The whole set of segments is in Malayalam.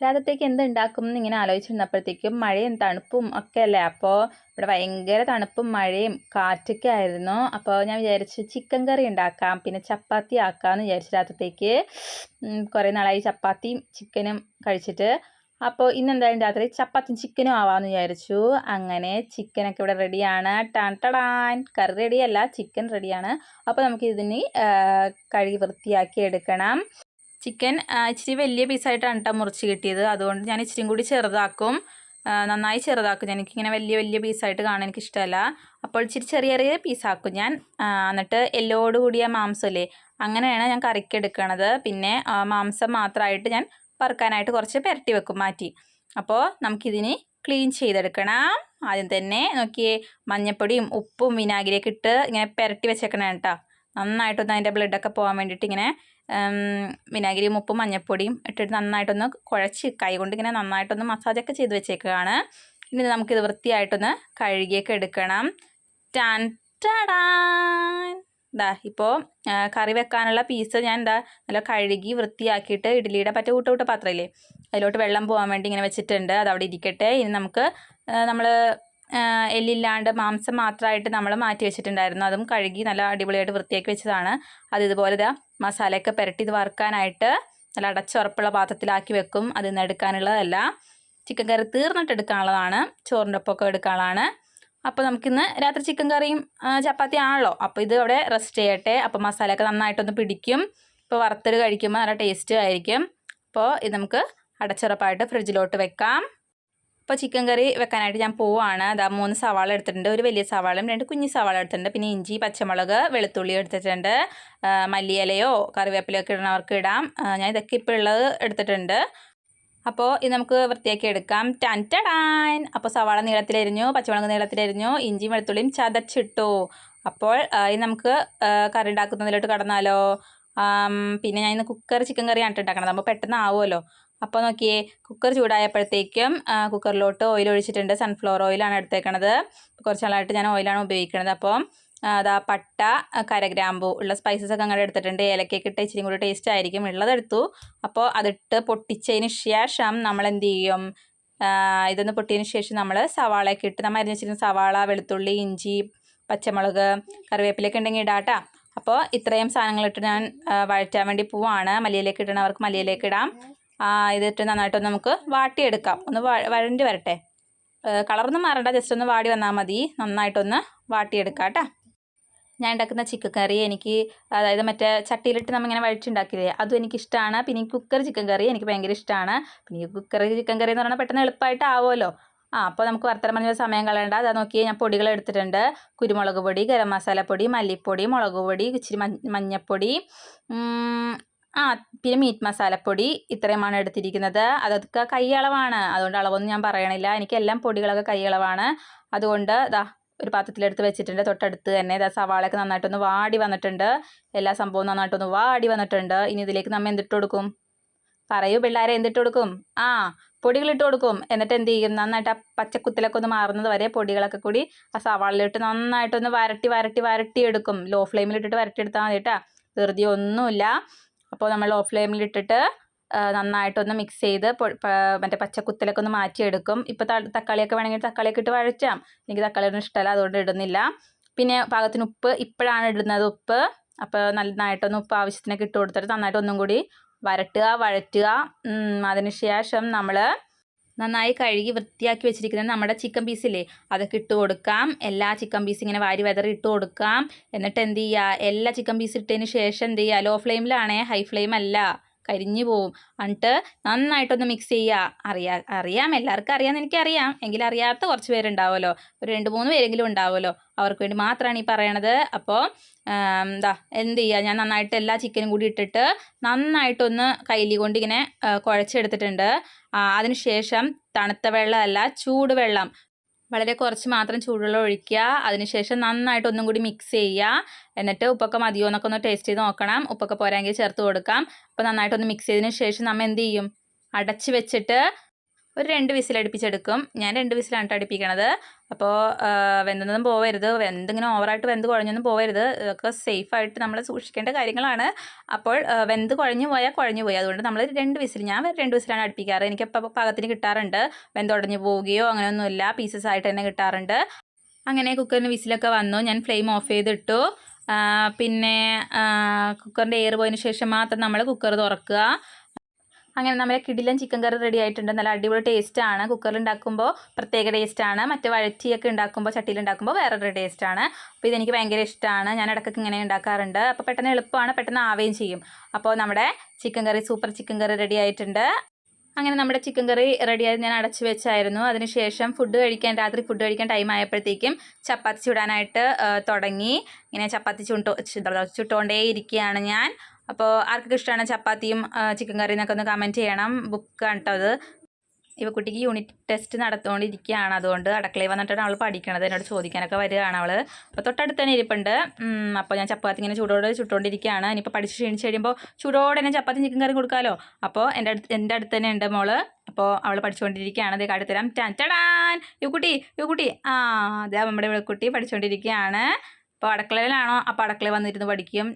രാത്രിത്തേക്ക് എന്ത് ഉണ്ടാക്കും എന്ന് ഇങ്ങനെ ആലോചിച്ചിരുന്നപ്പോഴത്തേക്കും മഴയും തണുപ്പും ഒക്കെ അല്ലേ അപ്പോൾ ഇവിടെ ഭയങ്കര തണുപ്പും മഴയും കാറ്റൊക്കെ ആയിരുന്നു. അപ്പോൾ ഞാൻ വിചാരിച്ചു ചിക്കൻ കറി ഉണ്ടാക്കാം പിന്നെ ചപ്പാത്തി ആക്കാമെന്ന് വിചാരിച്ചു രാത്രിത്തേക്ക്. കുറേ നാളായി ചപ്പാത്തിയും ചിക്കനും കഴിച്ചിട്ട്. അപ്പോൾ ഇന്ന് എന്തായാലും രാത്രി ചപ്പാത്തിയും ചിക്കനും ആവാമെന്ന് വിചാരിച്ചു. അങ്ങനെ ചിക്കനൊക്കെ ഇവിടെ റെഡിയാണ്. ടാൻ കറി റെഡിയല്ല ചിക്കൻ റെഡിയാണ്. അപ്പോൾ നമുക്ക് ഇതിന് ആ, കഴുകി വൃത്തിയാക്കി എടുക്കണം. ചിക്കൻ ഇച്ചിരി വലിയ പീസായിട്ടാണ് കേട്ടോ മുറിച്ച് കിട്ടിയത്. അതുകൊണ്ട് ഞാൻ ഇച്ചിരിയും കൂടി ചെറുതാക്കും. നന്നായി ചെറുതാക്കും. എനിക്കിങ്ങനെ വലിയ വലിയ പീസായിട്ട് കാണാൻ എനിക്കിഷ്ടമല്ല. അപ്പോൾ ഇച്ചിരി ചെറിയ ചെറിയ പീസാക്കും ഞാൻ. എന്നിട്ട് എല്ലോട് കൂടിയ മാംസമല്ലേ അങ്ങനെയാണ് ഞാൻ കറിക്ക് എടുക്കണത്. പിന്നെ മാംസം മാത്രമായിട്ട് ഞാൻ വറുക്കാനായിട്ട് കുറച്ച് പുരട്ടി വെക്കും മാറ്റി. അപ്പോൾ നമുക്കിതിന് ക്ലീൻ ചെയ്തെടുക്കണം. ആദ്യം തന്നെ നോക്കിയേ മഞ്ഞപ്പൊടിയും ഉപ്പും വിനാഗിരിയൊക്കെ ഇട്ട് ഇങ്ങനെ പുരട്ടി വെച്ചേക്കണം കേട്ടോ നന്നായിട്ടൊന്ന് അതിന്റെ ബ്ലഡൊക്കെ പോകാൻ വേണ്ടിയിട്ട് ഇങ്ങനെ വിനാഗിരിയും ഉപ്പും മഞ്ഞപ്പൊടിയും ഇട്ടിട്ട് നന്നായിട്ടൊന്ന് കുഴച്ച് കൈകൊണ്ട് ഇങ്ങനെ നന്നായിട്ടൊന്ന് മസാജൊക്കെ ചെയ്ത് വെച്ചേക്കുകയാണ് ഇനി നമുക്കിത് വൃത്തിയായിട്ടൊന്ന് കഴുകിയൊക്കെ എടുക്കണം. ടാൻ ടാടാ ഇപ്പോൾ കറി വെക്കാനുള്ള പീസ് ഞാൻ എന്താ നല്ല കഴുകി വൃത്തിയാക്കിയിട്ട് ഇഡ്ഡലിയുടെ പറ്റ കൂട്ട കൂട്ട പാത്രമില്ലേ? അതിലോട്ട് വെള്ളം പോകാൻ വേണ്ടി ഇങ്ങനെ വെച്ചിട്ടുണ്ട്. അത് അവിടെ ഇരിക്കട്ടെ. ഇനി നമുക്ക് നമ്മൾ എല്ലില്ലാണ്ട് മാംസം മാത്രമായിട്ട് നമ്മൾ മാറ്റി വെച്ചിട്ടുണ്ടായിരുന്നു. അതും കഴുകി നല്ല അടിപൊളിയായിട്ട് വൃത്തിയാക്കി വെച്ചതാണ്. അത് ഇതുപോലെ ഇതാ മസാലയൊക്കെ പുരട്ടി ഇത് വറുക്കാനായിട്ട് നല്ല അടച്ചുറപ്പുള്ള പാത്രത്തിലാക്കി വെക്കും. അതിൽ നിന്ന് എടുക്കാനുള്ളതല്ല. ചിക്കൻ കറി തീർന്നിട്ട് എടുക്കാനുള്ളതാണ്. ചോറിന്റെ ഒപ്പമൊക്കെ എടുക്കാനുള്ളതാണ്. അപ്പോൾ നമുക്കിന്ന് രാത്രി ചിക്കൻ കറിയും ചപ്പാത്തി ആണല്ലോ. അപ്പോൾ ഇത് അവിടെ റെസ്റ്റ് ചെയ്യട്ടെ. അപ്പോൾ മസാലയൊക്കെ നന്നായിട്ടൊന്ന് പിടിക്കും. ഇപ്പോൾ വറുത്തത് കഴിക്കുമ്പോൾ നല്ല ടേസ്റ്റ് ആയിരിക്കും. അപ്പോൾ ഇത് നമുക്ക് അടച്ചുറപ്പായിട്ട് ഫ്രിഡ്ജിലോട്ട് വെക്കാം. അപ്പോൾ ചിക്കൻ കറി വെക്കാനായിട്ട് ഞാൻ പോവാണ്. അതാ മൂന്ന് സവാള എടുത്തിട്ടുണ്ട്. ഒരു വലിയ സവാളയും രണ്ട് കുഞ്ഞു സവാള എടുത്തിട്ടുണ്ട്. പിന്നെ ഇഞ്ചി പച്ചമുളക് വെളുത്തുള്ളി എടുത്തിട്ടുണ്ട്. മല്ലിയിലയോ കറിവേപ്പിലയോ ഒക്കെ ഇടണവർക്ക് ഇടാം. ഞാൻ ഇതൊക്കെ ഇപ്പോൾ ഉള്ളത് എടുത്തിട്ടുണ്ട്. അപ്പോൾ ഇത് നമുക്ക് വൃത്തിയാക്കി എടുക്കാം. ടന്റടാൻ ടടാൻ അപ്പോൾ സവാള നീളത്തിലരിഞ്ഞു പച്ചമുളക് നീളത്തിലരിഞ്ഞു ഇഞ്ചിയും വെളുത്തുള്ളിയും ചതച്ചിട്ടു. അപ്പോൾ ഇത് നമുക്ക് കറി ഉണ്ടാക്കുന്നതിലോട്ട് കടന്നാലോ? പിന്നെ ഞാൻ ഇന്ന് കുക്കർ ചിക്കൻ കറിയാണ് ഉണ്ടാക്കണത്. അപ്പോൾ പെട്ടെന്ന് ആവുമല്ലോ. അപ്പോൾ നോക്കിയേ കുക്കർ ചൂടായപ്പോഴത്തേക്കും കുക്കറിലോട്ട് ഓയിൽ ഒഴിച്ചിട്ടുണ്ട്. സൺഫ്ലവർ ഓയിലാണ് എടുത്തേക്കണത്. കുറച്ച് നാളായിട്ട് ഞാൻ ഓയിലാണ് ഉപയോഗിക്കുന്നത് അപ്പം അതാ പട്ട കരഗ്രാമ്പു ഉള്ള സ്പൈസസ് ഒക്കെ അങ്ങോട്ട് എടുത്തിട്ടുണ്ട്. ഏലക്കയൊക്കെ ഇട്ട് ഇച്ചിരി കൂടി ടേസ്റ്റ് ആയിരിക്കും. ഉള്ളതെടുത്തു അപ്പോൾ അതിട്ട് പൊട്ടിച്ചതിന് ശേഷം നമ്മൾ എന്ത് ചെയ്യും? ഇതൊന്ന് പൊട്ടിയതിന് ശേഷം നമ്മൾ സവാളയൊക്കെ ഇട്ട് നമ്മൾ അരിഞ്ഞ് വെച്ചിരുന്ന സവാള വെളുത്തുള്ളി ഇഞ്ചി പച്ചമുളക് കറിവേപ്പിലൊക്കെ ഉണ്ടെങ്കിൽ ഇടാട്ടാ അപ്പോൾ ഇത്രയും സാധനങ്ങളിട്ട് ഞാൻ വഴറ്റാൻ വേണ്ടി പോവാണ്. മല്ലിയിലേക്ക് ഇടണവർക്ക് മല്ലിയിലേക്ക് ഇടാം. ഇതിട്ട് നന്നായിട്ടൊന്ന് നമുക്ക് വാട്ടിയെടുക്കാം. ഒന്ന് വഴണ്ടി വരട്ടെ. കളറൊന്നും മാറണ്ട. ജസ്റ്റ് ഒന്ന് വാടി വന്നാൽ മതി. നന്നായിട്ടൊന്ന് വാട്ടിയെടുക്കാം കേട്ടോ. ഞാൻ ഉണ്ടാക്കുന്ന ചിക്കൻ കറി എനിക്ക് അതായത് മറ്റേ ചട്ടിയിലിട്ട് നമ്മിങ്ങനെ വഴിച്ചുണ്ടാക്കില്ലേ അതും എനിക്കിഷ്ടമാണ് പിന്നെ കുക്കർ ചിക്കൻ കറി എനിക്ക് ഭയങ്കര ഇഷ്ടമാണ് പിന്നെ ഈ കുക്കർ ചിക്കൻ കറി എന്ന് പറഞ്ഞാൽ പെട്ടെന്ന് എളുപ്പമായിട്ട് ആവുമല്ലോ ആ അപ്പോൾ നമുക്ക് വർത്തനം പറഞ്ഞ സമയം കളയണ്ട. അതാ നോക്കി ഞാൻ പൊടികൾ എടുത്തിട്ടുണ്ട്. കുരുമുളക് പൊടി ഗരം മസാലപ്പൊടി മല്ലിപ്പൊടി മുളക് പൊടി ഇച്ചിരി മഞ്ഞ മഞ്ഞപ്പൊടി ആ പിന്നെ മീറ്റ് മസാലപ്പൊടി ഇത്രയുമാണ് എടുത്തിരിക്കുന്നത്. അതൊക്കെ കൈ അളവാണ് അതുകൊണ്ട് അളവൊന്നും ഞാൻ പറയണില്ല. എനിക്ക് എല്ലാം പൊടികളൊക്കെ കൈ അളവാണ് അതുകൊണ്ട് ഇതാ ഒരു പാത്രത്തിലെടുത്ത് വെച്ചിട്ടുണ്ട്. തൊട്ടടുത്ത് തന്നെ ഇതാ സവാളയൊക്കെ നന്നായിട്ടൊന്ന് വാടി വന്നിട്ടുണ്ട്. എല്ലാ സംഭവവും നന്നായിട്ടൊന്ന് വാടി വന്നിട്ടുണ്ട്. ഇനി ഇതിലേക്ക് നമ്മൾ എന്തിട്ട് കൊടുക്കും? പറയൂ പിള്ളേരെ എന്തിട്ട് കൊടുക്കും? ആ പൊടികളിട്ട് കൊടുക്കും. എന്നിട്ട് എന്ത് ചെയ്യും? നന്നായിട്ട് ആ പച്ചക്കുത്തിലൊക്കെ ഒന്ന് മാറുന്നത് വരെ പൊടികളൊക്കെ കൂടി ആ സവാളയിലിട്ട് നന്നായിട്ടൊന്ന് വരട്ടി വരട്ടി വരട്ടി എടുക്കും ലോ ഫ്ലെയിമിലിട്ടിട്ട് വരട്ടി എടുത്താൽ മതി കേട്ടോ ധൃതി ഒന്നുമില്ല അപ്പോൾ നമ്മൾ ഓഫ് ഫ്ലെയിമിലിട്ടിട്ട് ഇട്ടിട്ട് നന്നായിട്ടൊന്ന് മിക്സ് ചെയ്ത് മറ്റേ പച്ചക്കുത്തലൊക്കെ ഒന്ന് മാറ്റിയെടുക്കും. ഇപ്പോൾ തക്കാളിയൊക്കെ വേണമെങ്കിൽ തക്കാളിയൊക്കെ ഇട്ട് വഴച്ചാം എനിക്ക് തക്കാളിയൊന്നും ഇഷ്ടമല്ല അതുകൊണ്ട് ഇടുന്നില്ല. പിന്നെ പാകത്തിന് ഉപ്പ് ഇപ്പോഴാണ് ഇടുന്നത് ഉപ്പ്. അപ്പോൾ നന്നായിട്ടൊന്ന് ഉപ്പ് ആവശ്യത്തിനൊക്കെ ഇട്ട് കൊടുത്തിട്ട് നന്നായിട്ട് ഒന്നും കൂടി വരട്ടുക വഴറ്റുക. അതിനുശേഷം അതിന് ശേഷം നമ്മൾ നന്നായി കഴുകി വൃത്തിയാക്കി വെച്ചിരിക്കുന്ന നമ്മുടെ ചിക്കൻ പീസില്ലേ അതൊക്കെ ഇട്ട് കൊടുക്കാം. എല്ലാ ചിക്കൻ പീസ് ഇങ്ങനെ വാരി വെതറി ഇട്ട് കൊടുക്കാം. എന്നിട്ട് എന്ത് ചെയ്യുക എല്ലാ ചിക്കൻ പീസ് ഇട്ടതിന് ശേഷം എന്ത് ചെയ്യുക ലോ ഫ്ലെയിമിലാണേ ഹൈ ഫ്ലെയിം അല്ല. കരിഞ്ഞു പോവും. എന്നിട്ട് നന്നായിട്ടൊന്ന് മിക്സ് ചെയ്യുക അറിയാ അറിയാം. എല്ലാവർക്കും അറിയാമെന്ന് എനിക്കറിയാം. എങ്കിലും അറിയാത്ത കുറച്ച് പേരുണ്ടാവുമല്ലോ. ഒരു രണ്ട് മൂന്ന് പേരെങ്കിലും ഉണ്ടാവുമല്ലോ. അവർക്ക് വേണ്ടി മാത്രമാണ് ഈ പറയണത്. അപ്പോൾ എന്താ എന്ത് ചെയ്യുക ഞാൻ നന്നായിട്ട് എല്ലാ ചിക്കനും കൂടി ഇട്ടിട്ട് നന്നായിട്ടൊന്ന് കയ്യിൽ കൊണ്ട് ഇങ്ങനെ കുഴച്ചെടുത്തിട്ടുണ്ട്. അതിനുശേഷം തണുത്ത വെള്ളമല്ല ചൂടുവെള്ളം. വളരെ കുറച്ച് മാത്രം ചൂടുവെള്ളം ഒഴിക്കുക. അതിനുശേഷം നന്നായിട്ട് ഒന്നും കൂടി മിക്സ് ചെയ്യുക. എന്നിട്ട് ഉപ്പൊക്കെ മതിയോ എന്നൊക്കെ ഒന്ന് ടേസ്റ്റ് ചെയ്ത് നോക്കണം. ഉപ്പൊക്കെ പോരാങ്കിൽ ചേർത്ത് കൊടുക്കാം. അപ്പോൾ നന്നായിട്ടൊന്ന് മിക്സ് ചെയ്തതിന് ശേഷം നമ്മൾ എന്ത് ചെയ്യും? അടച്ച് വെച്ചിട്ട് ഒരു രണ്ട് വിസിൽ അടുപ്പിച്ചെടുക്കും. ഞാൻ രണ്ട് വിസിലാണ് കേട്ടോ അടുപ്പിക്കണത്. അപ്പോൾ വെന്തൊന്നും പോവരുത്. വെന്തിങ്ങനെ ഓവറായിട്ട് വെന്ത് കുഴഞ്ഞൊന്നും പോവരുത്. ഇതൊക്കെ സേഫായിട്ട് നമ്മൾ സൂക്ഷിക്കേണ്ട കാര്യങ്ങളാണ്. അപ്പോൾ വെന്ത് കുഴഞ്ഞു പോയാൽ കുഴഞ്ഞു പോയി. അതുകൊണ്ട് നമ്മൾ രണ്ട് വിസിൽ ഞാൻ രണ്ട് വിസിലാണ് അടുപ്പിക്കാറ്. എനിക്കപ്പോൾ പാകത്തിന് കിട്ടാറുണ്ട്. വെന്തുടഞ്ഞു പോവുകയോ അങ്ങനെയൊന്നുമില്ല. പീസസ് ആയിട്ട് തന്നെ കിട്ടാറുണ്ട്. അങ്ങനെ കുക്കറിന് വിസിലൊക്കെ വന്നു. ഞാൻ ഫ്ലെയിം ഓഫ് ചെയ്തിട്ടു. പിന്നെ കുക്കറിന്റെ എയർ പോയതിന് ശേഷം മാത്രം നമ്മൾ കുക്കർ തുറക്കുക. അങ്ങനെ നമ്മുടെ കിടിലൻ ചിക്കൻ കറി റെഡി ആയിട്ടുണ്ട്. നല്ല അടിപൊളി ടേസ്റ്റാണ് കുക്കറിൽ ഉണ്ടാക്കുമ്പോൾ പ്രത്യേക ടേസ്റ്റാണ് മറ്റേ വഴറ്റിയൊക്കെ ഉണ്ടാക്കുമ്പോൾ ചട്ടിയിൽ ഉണ്ടാക്കുമ്പോൾ വേറൊരു ടേസ്റ്റാണ് അപ്പോൾ ഇതെനിക്ക് ഭയങ്കര ഇഷ്ടമാണ് ഞാൻ ഇടയ്ക്കൊക്കെ ഇങ്ങനെ ഉണ്ടാക്കാറുണ്ട്. അപ്പോൾ പെട്ടെന്ന് എളുപ്പമാണ്. പെട്ടെന്ന് ആവുകയും ചെയ്യും. അപ്പോൾ നമ്മുടെ chicken curry super chicken curry ready ആയിട്ടുണ്ട്. അങ്ങനെ നമ്മുടെ ചിക്കൻ കറി റെഡിയായി ഞാൻ അടച്ചു വെച്ചായിരുന്നു. അതിനുശേഷം ഫുഡ് കഴിക്കാൻ രാത്രി ഫുഡ് കഴിക്കാൻ ടൈം ആയപ്പോഴത്തേക്കും ചപ്പാത്തി ചുടാനായിട്ട് തുടങ്ങി. ഇങ്ങനെ ചപ്പാത്തി ചുട്ടോ ചുട്ടോണ്ടേ ഇരിക്കുകയാണ് ഞാൻ. അപ്പോൾ ആർക്കൊക്കെ ഇഷ്ടമാണ് ചപ്പാത്തിയും ചിക്കൻ കറിയും എന്നൊക്കെ ഒന്ന് കമന്റ് ചെയ്യണം. ബുക്ക് കേട്ടോ അത്. ഇവ കുട്ടിക്ക് യൂണിറ്റ് ടെസ്റ്റ് നടത്തുകൊണ്ടിരിക്കുകയാണ് അതുകൊണ്ട് അടുക്കളയിൽ വന്നിട്ടാണ് അവൾ പഠിക്കണത്. എന്നോട് ചോദിക്കാനൊക്കെ വരികയാണ് അവൾ അപ്പോൾ തൊട്ടടുത്ത് തന്നെ ഇരിപ്പുണ്ട്. അപ്പോൾ ഞാൻ ചപ്പാത്തി ഇങ്ങനെ ചൂടോടെ ചുട്ടുകൊണ്ടിരിക്കുകയാണ് ഇനിയിപ്പോൾ പഠിച്ച് ക്ഷീണിച്ച് കഴിയുമ്പോൾ ചൂടോടെ തന്നെ ചപ്പാത്തി ചിക്കൻ കറി കൊടുക്കാമല്ലോ അപ്പോൾ എന്റെ അടുത്ത് എന്റെ അടുത്ത് തന്നെ ഉണ്ട് മോൾ. അപ്പോൾ അവൾ പഠിച്ചുകൊണ്ടിരിക്കുകയാണ് അതേ കാട്ടിത്തരാം ടാൻ ടടാൻ യു കുട്ടി ആ അതെ നമ്മുടെ ഇവിടെ കുട്ടി പഠിച്ചുകൊണ്ടിരിക്കുകയാണ് അപ്പോൾ അടുക്കളയിലാണോ? അപ്പോൾ അടുക്കളയിൽ വന്നിരുന്ന് പഠിക്കും.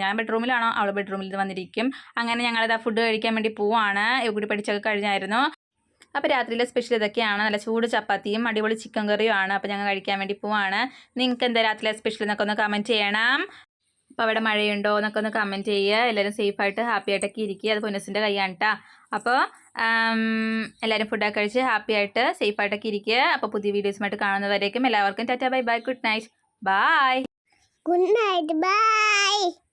ഞാൻ ബെഡ്റൂമിലാണോ? അവൾ ബെഡ്റൂമിൽ വന്നിരിക്കും. അങ്ങനെ ഞങ്ങളിത് ആ ഫുഡ് കഴിക്കാൻ വേണ്ടി പോവാണ്. ഇവിടെ പഠിച്ചൊക്കെ കഴിഞ്ഞായിരുന്നു. അപ്പോൾ രാത്രിയിലെ സ്പെഷ്യൽ ഇതൊക്കെയാണ്. നല്ല ചൂട് ചപ്പാത്തിയും അടിപൊളി ചിക്കൻ കറിയും ആണ്. അപ്പോൾ ഞങ്ങൾ കഴിക്കാൻ വേണ്ടി പോവാണ്. നിങ്ങൾക്ക് എന്താ രാത്രിയിലെ സ്പെഷ്യൽ എന്നൊക്കെ ഒന്ന് കമന്റ് ചെയ്യണം. അപ്പോൾ അവിടെ മഴയുണ്ടോ എന്നൊക്കെ ഒന്ന് കമന്റ് ചെയ്യുക. എല്ലാവരും സേഫായിട്ട് ഹാപ്പി ആയിട്ടൊക്കെ ഇരിക്കുക. അത് പൊന്നസിന്റെ കൈയാണ് കേട്ടോ അപ്പോൾ എല്ലാവരും ഫുഡൊക്കെ കഴിച്ച് ഹാപ്പി ആയിട്ട് സേഫായിട്ടൊക്കെ ഇരിക്കുക. അപ്പോൾ പുതിയ വീഡിയോസുമായിട്ട് കാണുന്നവരേക്കും എല്ലാവർക്കും tata bye bye good night bye Goodnight. Bye.